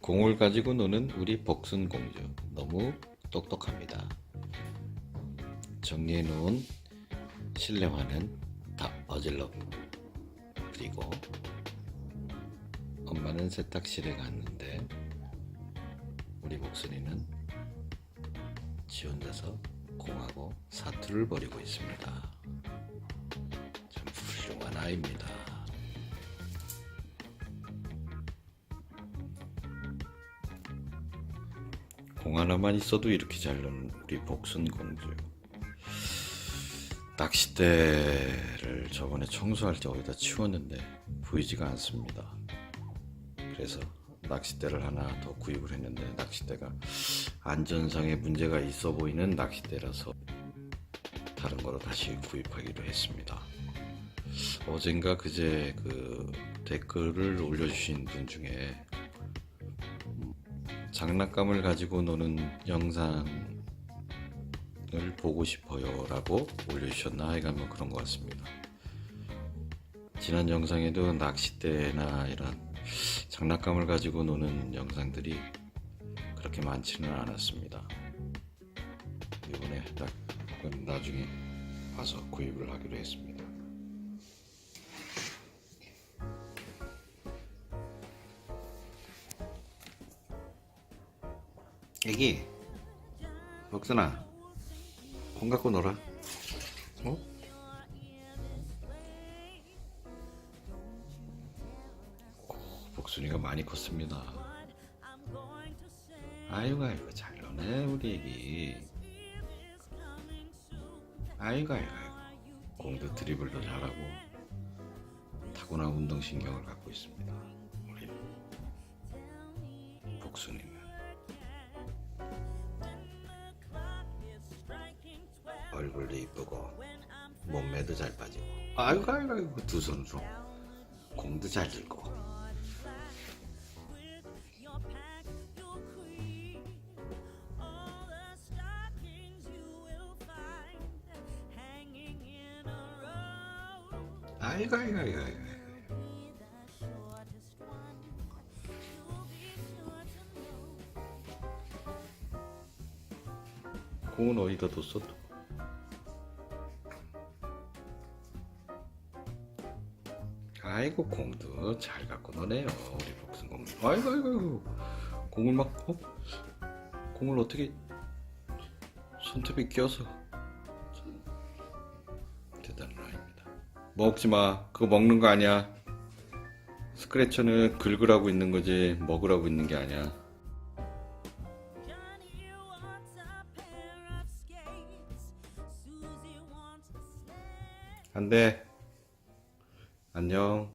공을 가지고 노는 우리 복순 공주 너무 똑똑합니다. 정리해 놓은 실내화는 다 어질러 그리고 엄마는 세탁실에 갔는데 우리 복순이는 지 혼자서 공하고 사투를 벌이고 있습니다. 참 훌륭한 아이입니다. 공 하나만 있어도 이렇게 잘 노는 우리 복순 공주. 낚싯대를 저번에 청소할 때 어디다 치웠는데 보이지가 않습니다. 그래서 낚싯대를 하나 더 구입을 했는데 낚싯대가 안전상에 문제가 있어 보이는 낚싯대라서 다른 거로 다시 구입하기로 했습니다. 어젠가 그제 그 댓글을 올려주신 분 중에 장난감을 가지고 노는 영상을 보고 싶어요 라고 올려주셨나 하여간 뭐 그런 것 같습니다. 지난 영상에도 낚싯대나 이런 장난감을 가지고 노는 영상들이 그렇게 많지는 않았습니다. 이번에 딱 나중에 와서 구입을 하기로 했습니다. 애기 복순아 공 갖고 놀아. 어? 오, 복순이가 많이 컸습니다. 아이고 아이고 잘 노네 우리 애기. 아이고 아이고 아이고. 공도 드리블도 잘하고 타고난 운동신경을 갖고 있습니다. 우리 복순이 얼굴도 이쁘고 몸매도 잘 빠지고. 아이고 아이고 아이고 두 손으로 공도 잘 들고. 아이고 아이고 아이고 아이고. 공은 어디다 뒀어 아이고 공도 잘 갖고 노네요 우리 복순 공주 아이고 아이고 아이고. 공을 막 어? 공을 어떻게 손톱이 끼어서 참 대단한 아이입니다. 먹지마. 그거 먹는 거 아니야. 스크래쳐는 긁으라고 있는 거지 먹으라고 있는 게 아니야. Wants 안녕